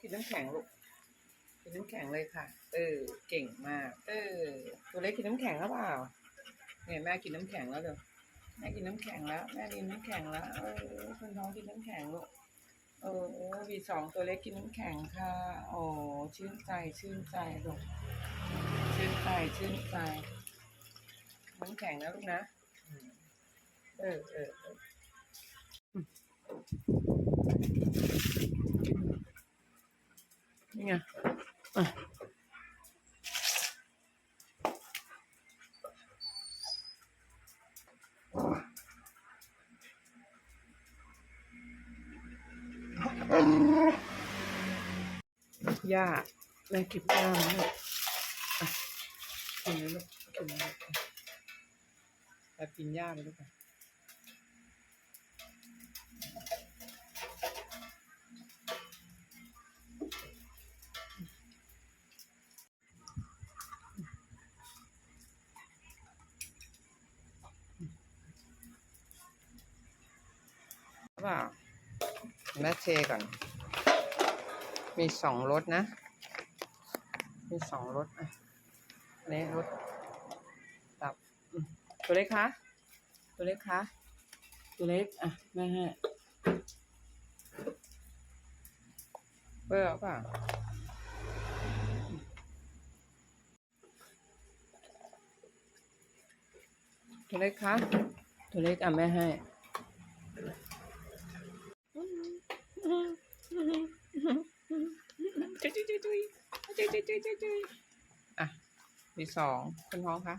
กินน้ำแข็งลูก กินน้ำแข็งเลยค่ะ เออ เก่งมาก เออ ตัวเล็กกินน้ำแข็งแล้วเปล่า เนี่ยแม่กินน้ำแข็งแล้วเดี๋ยวแม่กินน้ำแข็งแล้ว แม่กินน้ำแข็งแล้ว เออคนท้องกินน้ำแข็งลูก เออโอ้วีสองตัวเล็กกินน้ำแข็งค่ะ โอ้ชื่นใจชื่นใจลูก ชื่นใจชื่นใจ น้ำแข็งนะลูกนะอืมเออเออเอออืมนี่ไง อะย่าแม่เก็บย่ามาลูกอะกินเลยลูกกินเลยลูกไปกินย่าเลยลูกไป ปล่าแม่เทก่อน มีสองรสนะ มีสองรสอะนนี้รสตับตัวเล็กคะตัวเล็กคะตัวเล็กอะแม่ให้เบอร์เอาเปล่าตัวเล็กคะตัวเล็กอะแม่ให้ จุยจุยจุยจุยจุยจุยจุยจุยจุยอะมีสองคนท้องคะ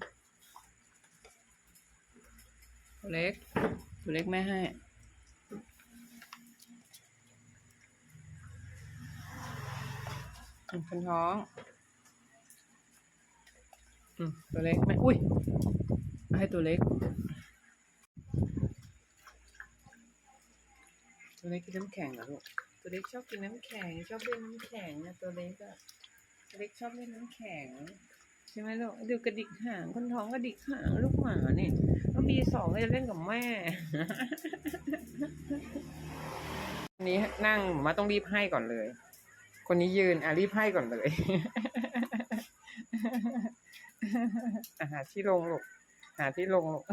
ตัวเล็กตัวเล็กแม่ให้อืมคนท้องอืมตัวเล็กแม่อุ้ย ให้ตัวเล็ก ตัวเล็กกินน้ำแข็งเหรอลูก ตัวเล็กชอบกินน้ำแข็ง ชอบเล่นน้ำแข็งนะตัวเล็กอะตัวเล็กชอบเล่นน้ำแข็งใช่ไหมลูกดูกระดิกหางคนท้องกระดิกหางลูกหมาเนี่ยแล้วบีสองก็จะเล่นกับแม่นี้นั่งมาต้องรีบให้ก่อนเลย คนนี้ยืนอะรีบให้ก่อนเลยอะหาที่ลงลูกหาที่ลงลูก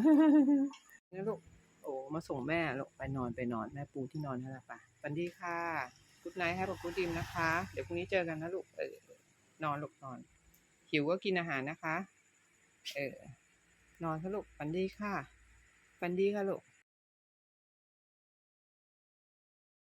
นี่ลูก โอ้มาส่งแม่ลูกไปนอนไปนอนแม่ปูที่นอนให้และปะวันดีค่ะกุ๊ดไนท์ให้กับกุ๊ดดิมนะคะ เดี๋ยวพรุ่งนี้เจอกันนะลูกเออนอนลูกนอน หิวก็กินอาหารนะคะ เออนอนค่ะลูกวันดีค่ะวันดีค่ะลูก